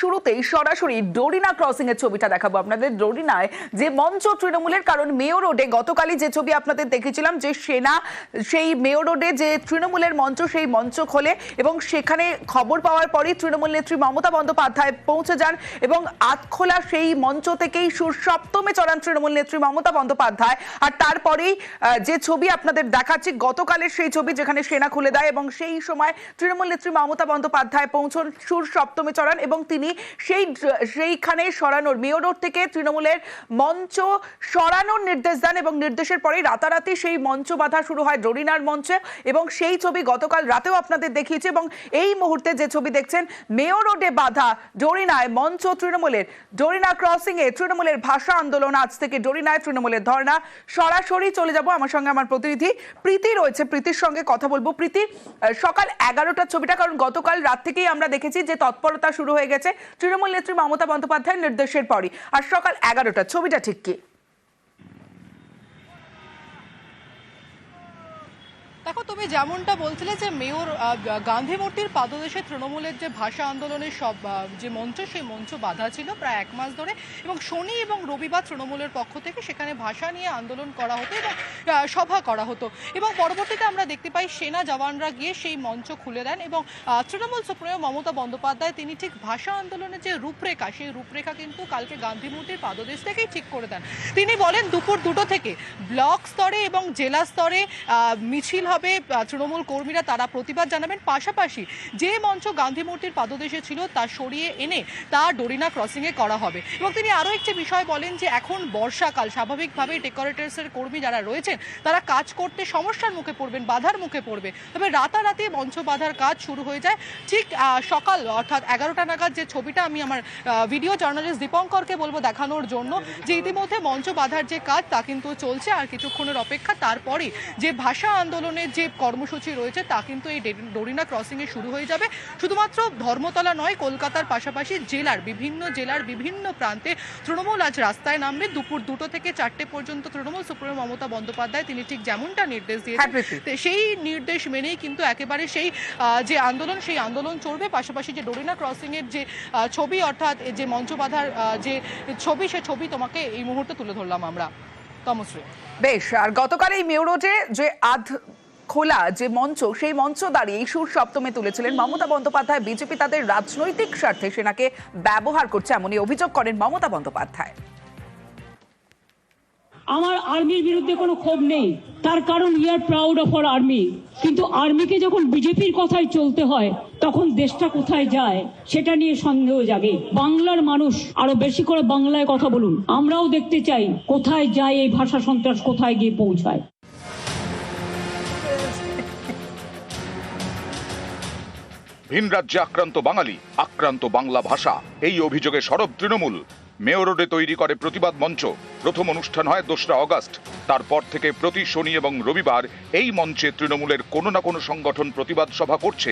শুরুতেই সরাসরি ডোরিনা ক্রসিং এর ছবিটা দেখাবো আপনাদের। ডোরিনায় যে মঞ্চ তৃণমূলের কারণ, মেয়ো রোডে গতকালই যে ছবি আপনাদের দেখেছিলাম, যে সেনা, সেই মেয়ো রোডে যে তৃণমূলের মঞ্চ, সেই মঞ্চ খোলে এবং সেখানে খবর পাওয়ার পরই তৃণমূল নেত্রী মমতা বন্দ্যোপাধ্যায় পৌঁছে যান এবং আতখোলা সেই মঞ্চ থেকেই সুর সপ্তমে চড়ান তৃণমূল নেত্রী মমতা বন্দ্যোপাধ্যায়। আর তারপরেই যে ছবি আপনাদের দেখাচ্ছি, গতকালের সেই ছবি যেখানে সেনা খুলে দেয় এবং সেই সময় তৃণমূল নেত্রী মমতা বন্দ্যোপাধ্যায় পৌঁছন সুর সপ্তমে চড়ান এবং তিনি সেই সেইখানে সরানোর মেয়র রোড থেকে তৃণমূলের মঞ্চ সরানোর নির্দেশ দেন এবং নির্দেশের পরেই রাতারাতি সেই মঞ্চ বাঁধা শুরু হয় ডরিনার মঞ্চে এবং সেই ছবি গতকাল রাতেও আপনাদের দেখিয়েছে এবং এই মুহূর্তে যে ছবি দেখছেন, মেয়র রোডে বাধা ডরিনায় মঞ্চ তৃণমূলের, ডরিনা ক্রসিং এ তৃণমূলের ভাষা আন্দোলন আজ থেকে ডরিনায় তৃণমূলের ধর্ণা। সরাসরি চলে যাব আমার সঙ্গে আমার প্রতিনিধি প্রীতি রয়েছে। প্রীতির সঙ্গে কথা বলব। প্রীতি সকাল এগারোটার ছবিটা, কারণ গতকাল রাত থেকেই আমরা দেখেছি যে তৎপরতা শুরু হয়ে গেছে। তৃণমূল নেত্রী মমতা বন্দ্যোপাধ্যায়ের নির্দেশের পরই। আর সকাল এগারোটা ছবিটা ঠিক কি? দেখো, তুমি যেমনটা বলছিলে যে মেয়র গান্ধী মূর্তির পাদদেশে তৃণমূলের যে ভাষা আন্দোলনের সব যে মঞ্চ, সেই মঞ্চ বাধা ছিল প্রায় এক মাস ধরে এবং শনি এবং রবিবার তৃণমূলের পক্ষ থেকে সেখানে ভাষা নিয়ে আন্দোলন করা হতো এবং সভা করা হতো। এবং পরবর্তীতে আমরা দেখতে পাই সেনা জওয়ানরা গিয়ে সেই মঞ্চ খুলে দেন এবং তৃণমূল সুপ্রিমো মমতা বন্দ্যোপাধ্যায় তিনি ঠিক ভাষা আন্দোলনের যে রূপরেখা, সেই রূপরেখা কিন্তু কালকে গান্ধী মূর্তির পাদদেশ থেকেই ঠিক করে দেন। তিনি বলেন, দুপুর দুটো থেকে ব্লক স্তরে এবং জেলা স্তরে মিছিল হবে। তৃণমূল কর্মীরা তারা প্রতিবাদ জানাবেন। পাশাপাশি যে মঞ্চ গান্ধী মূর্তির পাদদেশে ছিল তা সরিয়ে এনে তা ডোরিনা ক্রসিংয়ে করা হবে। এবং তিনি আরও একটি বিষয় বলেন যে, এখন বর্ষাকাল, স্বাভাবিকভাবেই ডেকোরেটার্সের কর্মী যারা রয়েছেন, তারা কাজ করতে সমস্যার মুখে পড়বেন, বাধার মুখে পড়বে। তবে রাতারাতি মঞ্চ বাঁধার কাজ শুরু হয়ে যায়। ঠিক সকাল, অর্থাৎ এগারোটা নাগাদ যে ছবিটা আমি আমার ভিডিও জার্নালিস্ট দীপঙ্করকে বলব দেখানোর জন্য, যে ইতিমধ্যে মঞ্চ বাঁধার যে কাজ তা কিন্তু চলছে। আর কিছুক্ষণের অপেক্ষা তারপরে যে ভাষা আন্দোলনের যে কর্মসূচি রয়েছে তা কিন্তু এই ডোরিনা ক্রসিংয়ে শুরু হয়ে যাবে। শুধুমাত্র ধর্মতলা নয় কলকাতার পাশাপাশি জেলার বিভিন্ন জেলার বিভিন্ন প্রান্তে তৃণমূল আজ রাস্তায় নামবে। দুপুর দুটো থেকে চারটে পর্যন্ত তৃণমূল সুপ্রিমো মমতা বন্দ্যোপাধ্যায় তিনি ঠিক যেমনটা নির্দেশ হ্যাঁ, দিয়েছেন সেই নির্দেশ মেনেই কিন্তু একেবারে সেই যে আন্দোলন সেই আন্দোলন চলবে। পাশাপাশি যে ডোরিনা ক্রসিং এর যে ছবি অর্থাৎ যে মঞ্চ বাঁধার যে ছবি সে ছবি তোমাকে এই মুহূর্তে তুলে ধরলাম আমরা। তমশ্রী। বেশ আর গতকাল এই মেয়র রোডে যে আধ খোলা যে মঞ্চ, সেই মঞ্চ দাঁড়িয়ে সুর সপ্তমে তুলেছিলেন মমতা বন্দ্যোপাধ্যায়। বিজেপি তাদের রাজনৈতিক স্বার্থে সেনাকে ব্যবহার করছে এমনই অভিযোগ করেন মমতা বন্দ্যোপাধ্যায়। আমার আর্মির বিরুদ্ধে কোনো ক্ষোভ নেই। তার কারণ we are proud of our army কিন্তু আর্মিকে যখন বিজেপির কথাই চলতে হয়, তখন দেশটা কোথায় যায়, সেটা নিয়ে সন্দেহ জাগে। বাংলার মানুষ, আরও বেশি করে বাংলায় কথা বলুন। আমরাও দেখতে চাই, কোথায় যায় এই ভাষা সন্ত্রাস, কোথায় গিয়ে পৌঁছায়। ভিন রাজ্যে আক্রান্ত বাঙালি, আক্রান্ত বাংলা ভাষা। এই অভিযোগে সরব তৃণমূল। মেয়র রোডে তৈরি করে প্রতিবাদ মঞ্চ। প্রথম অনুষ্ঠান হয় দোসরা অগাস্ট। তারপর থেকে প্রতি শনি এবং রবিবার এই মঞ্চে তৃণমূলের কোনো না কোনো সংগঠন প্রতিবাদ সভা করছে।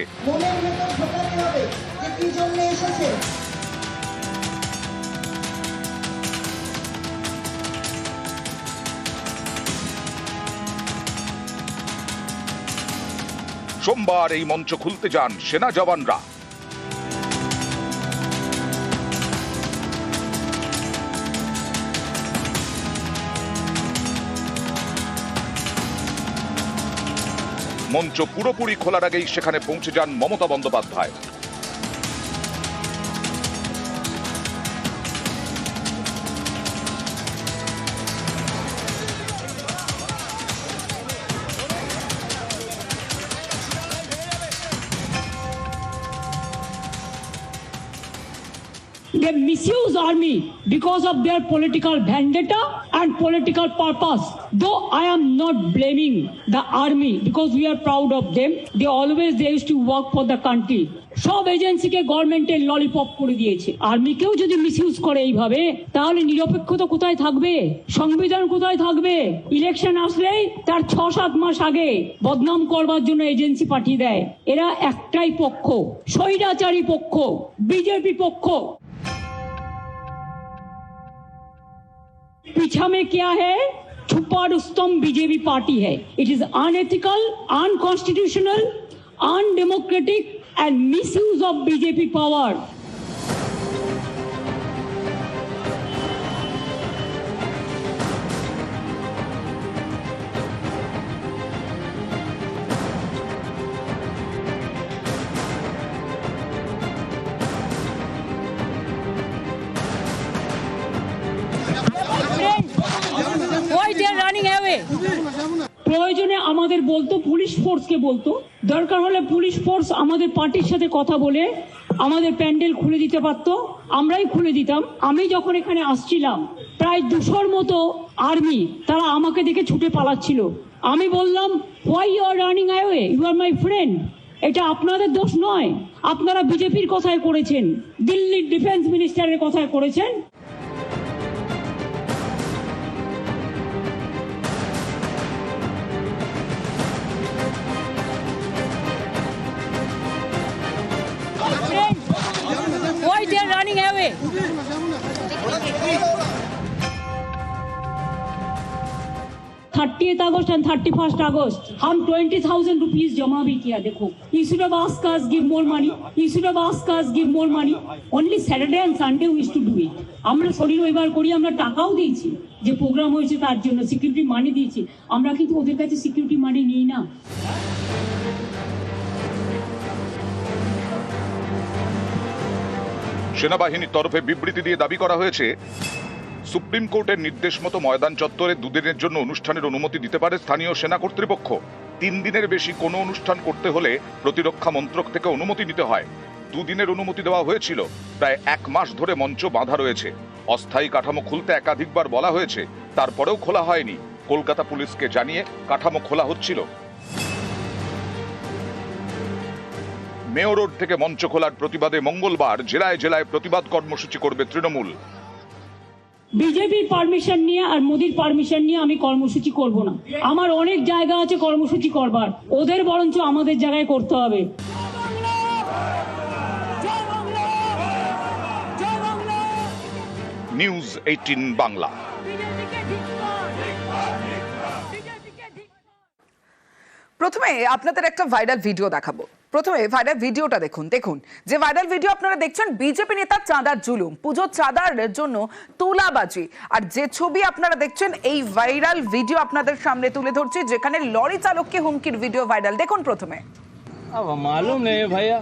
সোমবার এই মঞ্চ খুলতে যান সেনা জওয়ানরা। মঞ্চ পুরোপুরি খোলার আগেই সেখানে পৌঁছে যান Mamata Bandyopadhyay. They misuse army because of their political vendetta and political purpose. Though I am not blaming the army because we are proud of them. They always they used to work for the country. সব এজেন্সিকে গভর্নমেন্টের lollipop করে দিয়েছে আর্মিকেও যদি misuse করে এইভাবে তাহলে নিরপেক্ষতা কোথায় থাকবে সংবিধান কোথায় থাকবে ইলেকশন আসলেই তার ছ সাত মাস আগে বদনাম করবার জন্য এজেন্সি পাঠিয়ে দেয় এরা একটাই পক্ষ স্বৈরাচারী পক্ষ বিজেপি পক্ষ पीछा में क्या है? छुपा रुस्तम बीजेपी पार्टी है। It is unethical unconstitutional undemocratic and misuse of BJP power প্রয়োজনে আমাদের বলতো পুলিশ ফোর্সকে বলতো। দরকার হলে পুলিশ ফোর্স আমাদের পার্টির সাথে কথা বলে আমাদের প্যান্ডেল খুলে দিতে পারতো। আমরাই খুলে দিতাম। আমি যখন এখানে আসছিলাম, প্রায় দুশোর মতো আর্মি তারা আমাকে দেখে ছুটে পালাচ্ছিল। আমি বললাম why you are running away you are my friend এটা আপনাদের দোষ নয়। আপনারা বিজেপির কথায় করেছেন, দিল্লির ডিফেন্স মিনিস্টারের কথায় করেছেন। thirtieth August and thirty first August हम ट्वेंटी थाउजेंड रुपीज जमा भी किया देखो you should have asked us give more money you should have asked us give more money only saturday and sunday we used to do it আমরা শনি রবিবার করি আমরা টাকাও দিয়েছি যে প্রোগ্রাম হয়েছে তার জন্য সিকিউরিটি মানি দিয়েছি আমরা কিন্তু ওদের কাছে সিকিউরিটি মানি নিই না সেনাবাহিনীর তরফে বিবৃতি দিয়ে দাবি করা হয়েছে সুপ্রিম কোর্টের নির্দেশ মতো ময়দান চত্বরে দুদিনের জন্য অনুষ্ঠানের অনুমতি দিতে পারে স্থানীয় সেনা কর্তৃপক্ষ। তিন দিনের বেশি কোনো অনুষ্ঠান করতে হলে প্রতিরক্ষা মন্ত্রক থেকে অনুমতি নিতে হয়। দুদিনের অনুমতি দেওয়া হয়েছিল। প্রায় এক মাস ধরে মঞ্চ বাঁধা রয়েছে। অস্থায়ী কাঠামো খুলতে একাধিকবার বলা হয়েছে। তারপরেও খোলা হয়নি। কলকাতা পুলিশকে জানিয়ে কাঠামো খোলা হচ্ছিল। মেয়র রোড থেকে মঞ্চ খোলার প্রতিবাদে মঙ্গলবার জেলায় জেলায় প্রতিবাদ কর্মসূচি করবে তৃণমূল। বিজেপির পারমিশন নিয়ে আর মোদির পারমিশন নিয়ে আমি কর্মসূচি করব না। আমার অনেক জায়গা আছে কর্মসূচি করবার। ওদের বরঞ্চ আমাদের জায়গায় করতে হবে। নিউজ এইটিন বাংলা প্রথমে আপনাদের একটা ভাইরাল ভিডিও দেখাবো। প্রথমে ভাইরাল ভিডিওটা দেখুন দেখুন যে ভাইরাল ভিডিও আপনারা দেখছেন বিজেপি নেতা চাঁদার জুলুম পুজো চাঁদার জন্য তোলাবাজি আর যে ছবি আপনারা দেখছেন এই ভাইরাল ভিডিও আপনাদের সামনে তুলে ধরছি যেখানে লরি চালককে হুমকির ভিডিও ভাইরাল দেখুন প্রথমে अब मालूम नहीं है भैया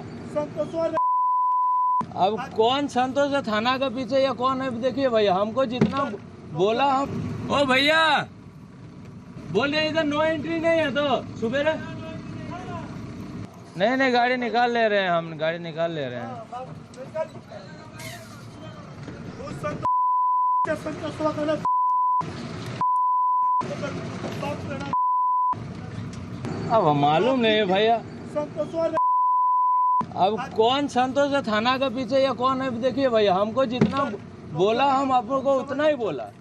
अब कौन संतोष है थाना के पीछे या कौन है देखिए भैया हमको जितना बोला हम ओ भैया बोलिए इधर नो एंट्री नहीं है तो सुबह नहीं नहीं गाड़ी निकाल ले रहे हैं हम गाड़ी निकाल ले रहे हैं अब मालूम नहीं है भैया अब कौन संतोष है थाना के पीछे या कौन है देखिए भैया हमको जितना बोला हम आपको उतना ही बोला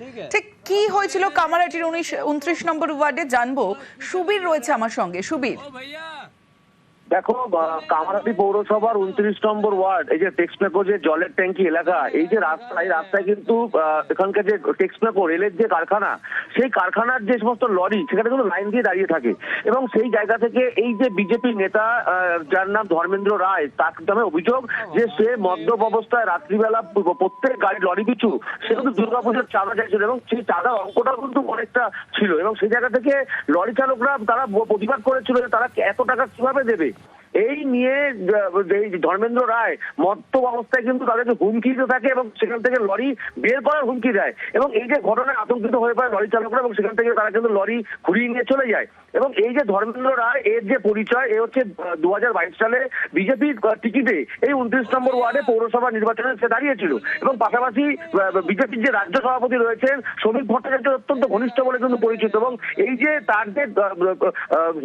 ठीक है ঠিক কি হয়েছিল কামারাটির উনিশ উনত্রিশ নম্বর ওয়ার্ডে জানবো সুবীর রয়েছে আমার সঙ্গে সুবীর ओ भैया দেখো কামারহাটি পৌরসভার উনত্রিশ নম্বর ওয়ার্ড, এই যে টেক্সমেকো যে জলের ট্যাঙ্কি এলাকা, এই যে রাস্তা, এই রাস্তায় কিন্তু এখানকার যে টেক্সমেকো রেলের যে কারখানা, সেই কারখানার যে সমস্ত লরি, সেখানে কিন্তু লাইন দিয়ে দাঁড়িয়ে থাকে। এবং সেই জায়গা থেকে এই যে বিজেপি নেতা যার নাম ধর্মেন্দ্র রায়, তার নামে অভিযোগ যে সে মদ্যপ অবস্থায় রাত্রিবেলা প্রত্যেক গাড়ি লরি পিছু, সে কিন্তু দুর্গাপুজোর চাঁদা চাইছিল এবং সেই চাঁদার অঙ্কটাও কিন্তু অনেকটা ছিল। এবং সেই জায়গা থেকে লরি চালকরা তারা প্রতিবাদ করেছিল যে তারা এত টাকা কীভাবে দেবে? এই নিয়ে ধর্মেন্দ্র রায় মত্ত অবস্থায় কিন্তু তাদেরকে হুমকি দিতে থাকে এবং সেখান থেকে লরি বের করার হুমকি দেয়। এবং এই যে ঘটনায় আতঙ্কিত হয়ে পড়ে লরি চালকরা এবং সেখান থেকে তারা কিন্তু লরি ঘুরিয়ে নিয়ে চলে যায়। এবং এই যে ধর্মেন্দ্র রায়, এর যে পরিচয়, এ হচ্ছে দু হাজার বাইশ সালে বিজেপির টিকিটে এই উনত্রিশ নম্বর ওয়ার্ডে পৌরসভা নির্বাচনে সে দাঁড়িয়েছিল। এবং পাশাপাশি বিজেপির যে রাজ্য সভাপতি রয়েছেন শ্রমিক ভট্টাচার্য অত্যন্ত ঘনিষ্ঠ বলে কিন্তু পরিচিত। এবং এই যে তার যে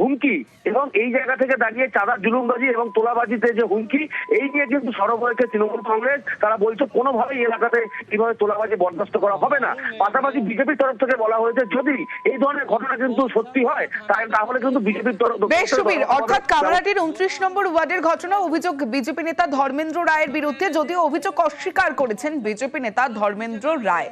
হুমকি, এবং এই জায়গা থেকে দাঁড়িয়ে চাঁদার জুলুমবাজি এবং তোলাবাজিতে যে হুমকি, এই নিয়ে কিন্তু সরব হয়েছে তৃণমূল কংগ্রেস। তারা বলছে, কোনোভাবেই এলাকাতে কীভাবে তোলাবাজি বরদাস্ত করা হবে না। পাশাপাশি বিজেপির তরফ থেকে বলা হয়েছে, যদি এই ধরনের ঘটনা কিন্তু সত্যি হয় তাহলে তাহলে কিন্তু বিজেপির বেশ সুবীর অর্থাৎ কামারাটির উনত্রিশ নম্বর ওয়ার্ডের ঘটনা অভিযোগ বিজেপি নেতা ধর্মেন্দ্র রায়ের বিরুদ্ধে যদিও অভিযোগ অস্বীকার করেছেন বিজেপি নেতা ধর্মেন্দ্র রায়।